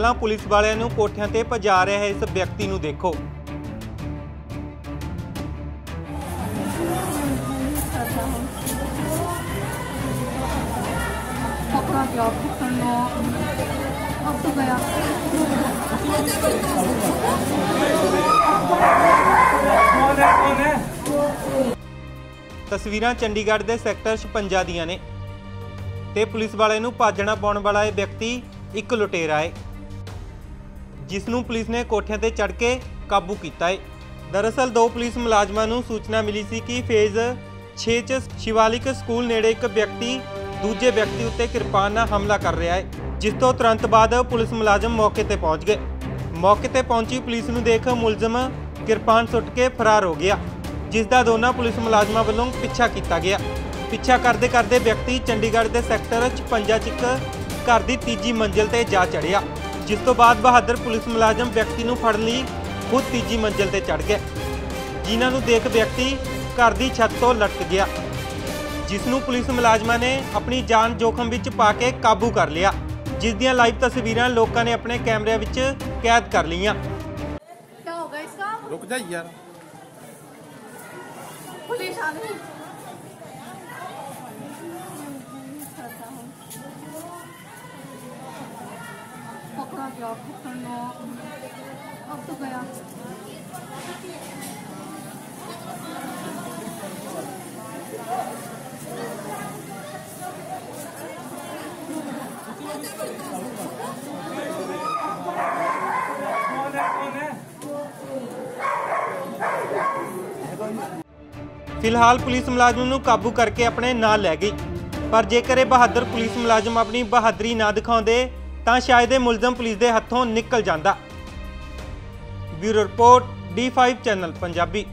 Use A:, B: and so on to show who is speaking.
A: ਪਹਿਲਾਂ ਪੁਲਿਸ ਵਾਲਿਆਂ ਨੂੰ ਕੋਠਿਆਂ ਤੇ ਭਜਾ ਰਿਹਾ ਇਸ ਵਿਅਕਤੀ ਨੂੰ ਦੇਖੋ। ਤਸਵੀਰਾਂ ਚੰਡੀਗੜ੍ਹ ਦੇ ਸੈਕਟਰ 56 ਦੀਆਂ ਨੇ ਤੇ ਪੁਲਿਸ ਵਾਲੇ ਨੂੰ ਭਾਜਣਾ ਪਾਉਣ ਵਾਲਾ ਇਹ ਵਿਅਕਤੀ ਇੱਕ ਲੁਟੇਰਾ ਹੈ। ਜਿਸ ਨੂੰ ਪੁਲਿਸ ਨੇ ਕੋਠਿਆਂ ਤੇ ਚੜ੍ਹ ਕੇ ਕਾਬੂ ਕੀਤਾ ਹੈ ਦਰਅਸਲ ਦੋ ਪੁਲਿਸ ਮੁਲਾਜ਼ਮਾਂ ਨੂੰ ਸੂਚਨਾ ਮਿਲੀ ਸੀ ਕਿ ਫੇਜ਼ 6 ਚ ਸ਼ਿਵਾਲਿਕ ਸਕੂਲ ਨੇੜੇ ਇੱਕ ਵਿਅਕਤੀ ਦੂਜੇ ਵਿਅਕਤੀ ਉੱਤੇ ਕਿਰਪਾਨ ਨਾਲ ਹਮਲਾ ਕਰ ਰਿਹਾ ਹੈ ਜਿਸ ਤੋਂ ਤੁਰੰਤ ਬਾਅਦ ਪੁਲਿਸ ਮੁਲਾਜ਼ਮ ਮੌਕੇ ਤੇ ਪਹੁੰਚ ਗਏ। ਮੌਕੇ ਤੇ ਪਹੁੰਚੀ ਪੁਲਿਸ ਨੂੰ ਦੇਖ ਮੁਲਜ਼ਮ ਕਿਰਪਾਨ ਸੁੱਟ ਕੇ ਫਰਾਰ ਹੋ ਗਿਆ, ਜਿਸ ਦਾ ਦੋਨਾਂ ਪੁਲਿਸ ਮੁਲਾਜ਼ਮਾਂ ਵੱਲੋਂ ਪਿੱਛਾ ਕੀਤਾ ਗਿਆ। ਪਿੱਛਾ ਕਰਦੇ ਕਰਦੇ ਵਿਅਕਤੀ ਚੰਡੀਗੜ੍ਹ ਦੇ ਸੈਕਟਰ 56 ਚ ਇੱਕ ਘਰ ਦੀ ਤੀਜੀ ਮੰਜ਼ਿਲ ਤੇ ਜਾ ਚੜਿਆ ਜਿਸ ਤੋਂ ਬਾਅਦ ਬਹਾਦਰ ਪੁਲਿਸ ਮੁਲਾਜ਼ਮ ਵਿਅਕਤੀ ਨੂੰ ਫੜਨ ਲਈ ਖੁਦ ਤੀਜੀ ਮੰਜ਼ਿਲ ਤੇ ਚੜ ਗਏ ਜਿਨ੍ਹਾਂ ਨੂੰ ਦੇਖ ਵਿਅਕਤੀ ਘਰ ਦੀ ਛੱਤ ਤੋਂ ਲਟਕ ਗਿਆ ਜਿਸ ਨੂੰ ਪੁਲਿਸ ਮੁਲਾਜ਼ਮਾਂ ਨੇ ਆਪਣੀ ਜਾਨ ਜੋਖਮ ਵਿੱਚ ਪਾ ਕੇ ਕਾਬੂ ਕਰ ਲਿਆ ਜਿਸ ਦੀਆਂ ਲਾਈਵ ਤਸਵੀਰਾਂ ਲੋਕਾਂ ਨੇ ਆਪਣੇ ਕੈਮਰਿਆਂ ਵਿੱਚ ਕੈਦ ਕਰ ਲਈਆਂ
B: क्या होगा इसका
C: रुक जा यार
B: पुलिस आ गई पकड़ा गया पकड़ना अब तो गया
A: ਫਿਲਹਾਲ ਪੁਲਿਸ ਮੁਲਾਜ਼ਮ ਨੂੰ ਕਾਬੂ ਕਰਕੇ ਆਪਣੇ ਨਾਲ ਲੈ ਗਈ ਪਰ ਜੇਕਰ ਇਹ ਬਹਾਦਰ ਪੁਲਿਸ ਮੁਲਾਜ਼ਮ ਆਪਣੀ ਬਹਾਦਰੀ ਨਾ ਦਿਖਾਉਂਦੇ ਤਾਂ ਸ਼ਾਇਦ ਇਹ ਮੁਲਜ਼ਮ ਪੁਲਿਸ ਦੇ ਹੱਥੋਂ ਨਿਕਲ ਜਾਂਦਾ। Bureau report D5 channel Punjabi.